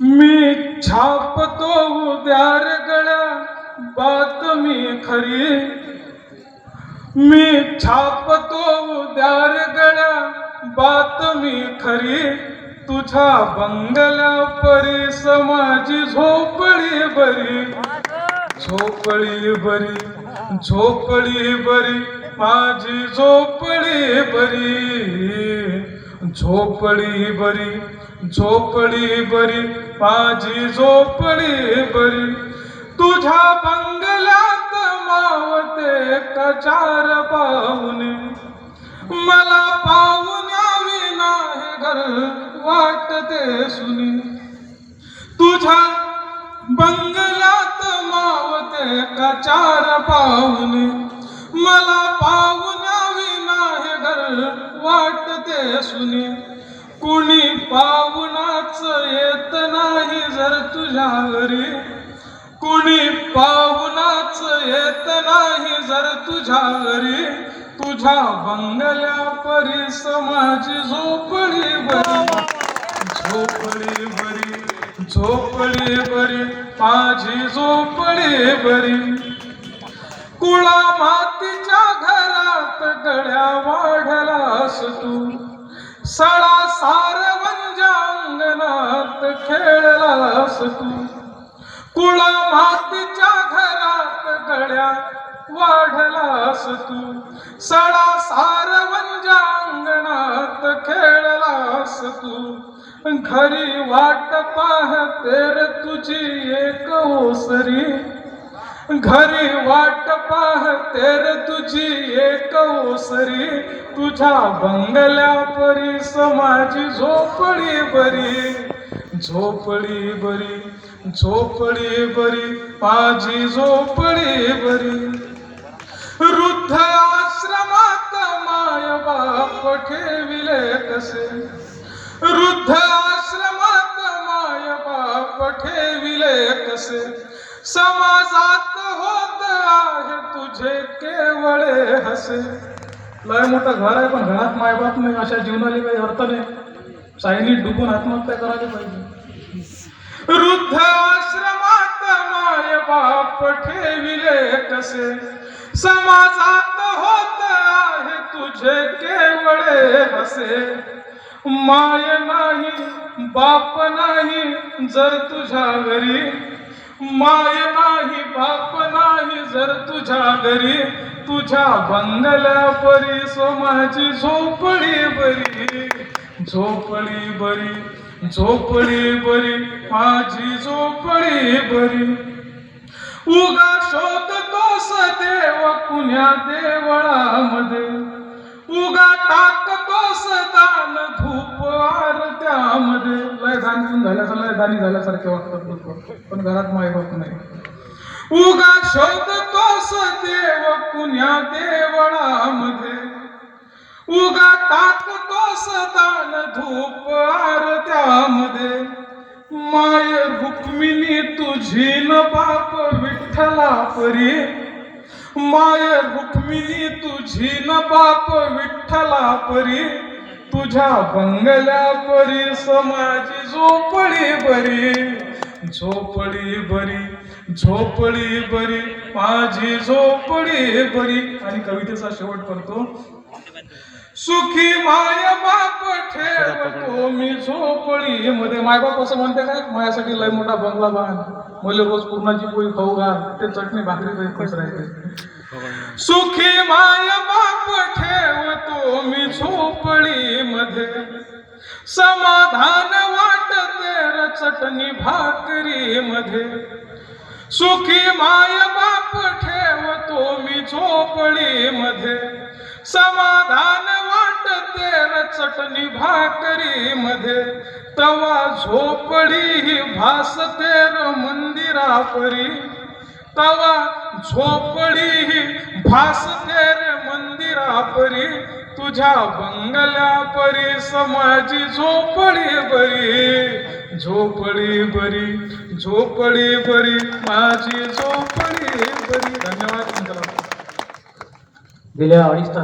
मी छापतो उद्यार गळ्या बातमी खरी. मी छापतो उद्यार गळ्या बातमी खरी. तुझ्या बंगल्या परी समाजी झोपडी बरी. झोपडी बरी झोपडी बरी माझी झोपडी बरी. झोपडी बरी झोपडी बरी माझी झोपडी बरी. तुझ्या बंगल्यात मावते कचार पाहुणे. मला पाहुण्या विना हे घर वाटते सुनी. तुझ्या बंगल्यात मावते कचार पाहुणे. मला पाहुण्या वाटते सुने. कुणी पाहुणाच येत नाही जर तुझ्या घरी. कुणी पाहुणाच येत नाही जर तुझ्या घरी. तुझ्या बंगल्या परी समाजी झोपडी बरी झोपडी बरी झोपडी बरी माझी झोपडी बरी कुळा मातीच्या घरात गड्या तू. सळा सारवंजा अंगणात खेळलास तू. कुळा मातीच्या घरात गड्या वाढलास तू. सडा सारवंजा अंगणात खेळलास तू. घरी वाट पाहते तुझी एक ओसरी. घरी वाट पाहते रे तुझी एक ओसरी तुझ्या बंगल्या परी समाजी झोपडी बरी. झोपडी बरी झोपडी बरी माझी झोपडी बरी. वृद्ध आश्रमात माय बाप ठेविले कसे? वृद्ध आश्रमात माय बाप ठेविले कसे? समाजात होत आहे तुझे केवळे हसे. लय मोठं घर आहे पण घरात मायबाप नाही अशा जीवनाली काही अर्थ नाही. साईनी डुबून आत्महत्या करायला पाहिजे. वृद्ध आश्रमात माय बाप ठेविले कसे? समाजात होत आहे तुझे केवळे हसे. माय नाही बाप नाही जर तुझ्या घरी माय नाही बाप नाही जर तुझ्या घरी तुझ्या बंगल्या परी सोमाची झोपडी बरी झोपडी बरी झोपडी बरी माझी झोपडी बरी. उगा शोधतोस देव कुण्या देवळामध्ये उगा टाकतोस दान धूप आरत्यामध्ये लय दानी झाल्याचं लय दानी झाल्यासारखे वाटतात लोक. पण घरात मायबाप नाही. उगा शोधतोस देव कुण्या देवळामध्ये. उगा टाकतोस दान धूप आरत्यामध्ये माय रुक्मिणी तुझी न बाप विठ्ठला परी. माय रुक्मिणी तुझी न बाप विठ्ठला परी. तुझ्या बंगल्या परी समाजी झोपडी बरी झोपडी बरी झोपडी बरी माझी झोपडी बरी आणि कवितेचा शेवट करतो. सुखी माय बाप ठेवतो मी झोपडी. मध्ये मायबाप असं म्हणते काय माझ्यासाठी लय मोठा बंगला बांध. मला रोज पूर्णाची पोळी खाऊ घाल. ते चटणी भाकरी राहते. सुखी माय बाप समाधान वाटते रचटणी चटणी भाकरी मध्ये सुखी माय बाप ठेवतो मी झोपडी मध्ये समाधान वाटते रचटणी चटणी भाकरी मध्ये तवा झोपडी ही भासते र मंदिरापरी. तवा झोपडी ही भासते रे मंदिरा तुझ्या बंगल्या परी समाजी झोपडी बरी झोपडी बरी झोपडी बरी माझी झोपडी बरी. धन्यवाद गेल्या अडीच